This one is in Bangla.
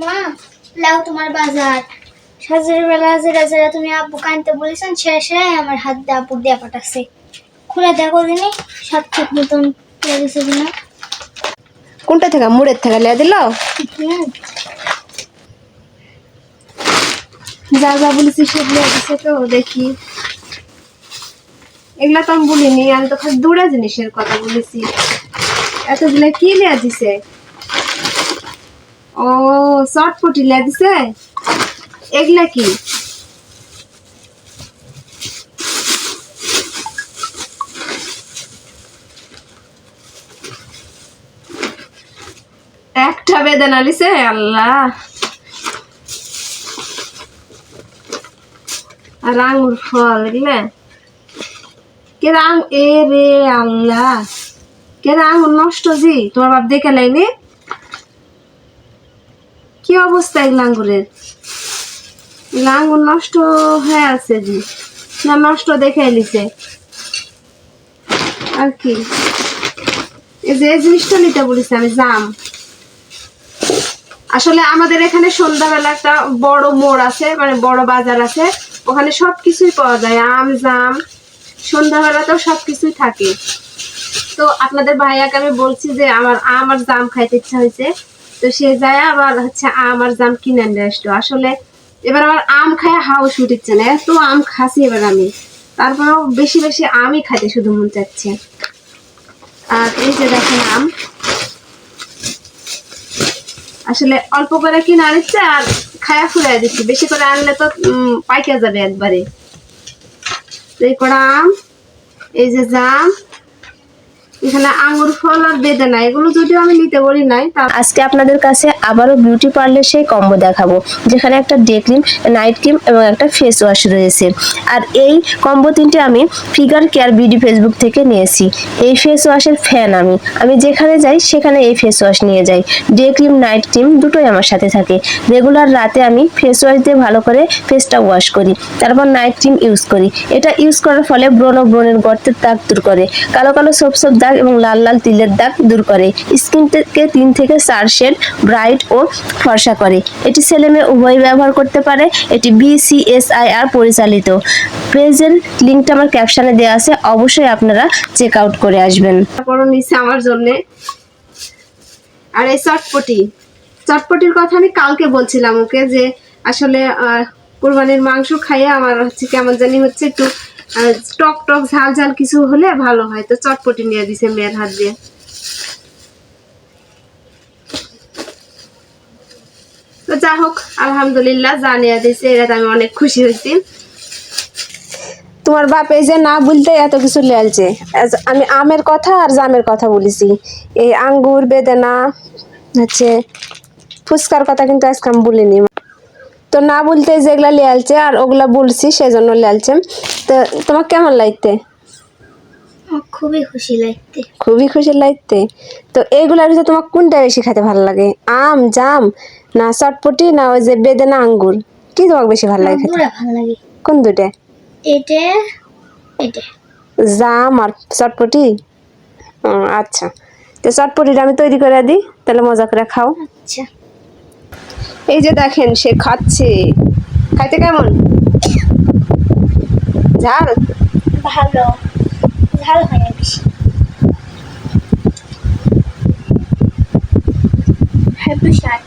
মা লাও তোমার বাজার। সাজের বেলা যেটা যেটা তুমি আব্বু কানতে বলেছেন শেষে আমার হাত দিয়ে আব্বু দিয়ে পাঠাচ্ছে। খুলে দেখো দিনি সাত ঠিক মতন কিনা। কোনটা থেকে? মুড়ের থেকে লিয়া দিল? যা যা বলেছি সব লিয়া দিছে তো দেখি। এগুলা তো আমি বলিনি আমি তো খালি দুটা জিনিসের কথা বলেছি। এতগুলা কি লিয়া দিছে? চটপটি লিয়া দিছে। এগুলা কি? একটা বেদনা লিছে, আল্লাহ। আর আঙুর ফল, এগুলা? কে আং এ রে আল্লাহ। কে আঙুর নষ্ট জি, তোমার বাপ দেখে লাইনি কি অবস্থা এগুলো আঙ্গুরের এগুলো আঙ্গুর নষ্ট হয়ে আছে জি। না, নষ্ট দেখে এলিছে আর কি? এই যে, এই জিনিসটা নিতে বলেছি, আমি জাম। আসলে আমাদের এখানে সন্ধ্যাবেলা একটা বড় মোড় আছে মানে বড় বাজার আছে, ওখানে সব কিছুই পাওয়া যায়, আম, জাম। সন্ধ্যাবেলাতেও সব কিছুই থাকে। তো আপনাদের ভাইয়াকে আমি বলছি যে, আমার আম আর জাম খাইতে ইচ্ছা হয়েছে। তো সে যায় আবার হচ্ছে আম আর জাম কিনে নিয়ে আসলো। আসলে এবার আমার আম খায় হাউস উঠিচ্ছে না, এত আম খাসি এবার আমি। তারপরেও বেশি বেশি আমই খাইতে শুধু মন চাচ্ছে। আর এই যে দেখেন আম। আসলে অল্প করে কিনে আনিচ্ছে আর খায়া ফুরাই দিচ্ছি। বেশি করে আনলে তো পাইকা যাবে একবারে। এই কটা আম, এই যে জাম এখানে আঙ্গুর ফল আর বেদানা এগুলো যদিও আমি নিতে বলি নাই আজকে আপনাদের কাছে আবারও বিউটি পার্লার সেই কম্বো দেখাবো, যেখানে একটা ডে ক্রিম নাইট ক্রিম এবং একটা ফেস ওয়াশ রয়েছে। আর এই কম্বো তিনটে আমি ফিগার কেয়ার বিউটি ফেসবুক থেকে নিয়েছি। এই ফেস ওয়াশের ফ্যান আমি। আমি যেখানে যাই, সেখানে এই ফেস ওয়াশ নিয়ে যাই। ডে ক্রিম নাইট ক্রিম দুটোই আমার সাথে থাকে। রেগুলার রাতে আমি ফেস ওয়াশ দিয়ে ভালো করে ফেসটা ওয়াশ করি। তারপর নাইট ক্রিম ইউজ করি। এটা ইউজ করার ফলে ব্রণ ব্রণের গর্তের দাগ দূর করে। কালো কালো সব সব দাগ এবং লাল লাল তিলের দাগ দূর করে। স্কিন থেকে তিন থেকে চার শেড ব্রাইট ও ফর্সা করে। এটি ছেলে মেয়ে উভয় ব্যবহার করতে পারে। এটি বিসিএসআইআর পরিচালিত। পেজের লিঙ্কটা আমার ক্যাপশনে দেওয়া আছে। অবশ্যই আপনারা চেক আউট করে আসবেন। তারপরও নিচ্ছে আমার জন্যে। আর এই চটপটি। চটপটির কথা আমি কালকে বলছিলাম ওকে যে আসলে কোরবানির মাংস খাইয়ে আমার হচ্ছে কেমন জানি হচ্ছে একটু টক টক ঝাল ঝাল কিছু হলে ভালো হয়। তো চটপটি নিয়ে দিছে মেয়ের হাত দিয়ে। তো যা হোক, আলহামদুলিল্লাহ যা নিয়ে দিছে এটা আমি অনেক খুশি হয়েছি। তোমার বাপ এই যে না বলতে এত কিছু লেলছে। আমি আমের কথা আর জামের কথা বলেছি। এই আঙ্গুর, বেদানা, হচ্ছে ফুচকার কথা কিন্তু আজকে আমি বলিনি। তো না বলতে যেগুলা লেলছে আর ওগুলা বলছি, সেজন্য লেলছে। তো তোমার কেমন লাগতে? খুবই খুশি লাগতে। খুবই খুশি লাগতে। তো এইগুলার ভিতরে তোমার কোনটা বেশি খেতে ভালো লাগে? আম জাম না চটপটি না ওই যে বেদানা আঙ্গুর? কি তোমাকে বেশি ভালো লাগে খেতে? ভালো লাগে। কোন দুটা এটা এটা। জাম আর চটপটি? আচ্ছা। তো চটপটিটা আমি তৈরি করে দিই তাহলে মজা করে খাও। আচ্ছা। এই যে দেখেন সে খাচ্ছে। খাইতে কেমন? ঝাল? ভালো। ঝাল হয় না বেশি। শার্ট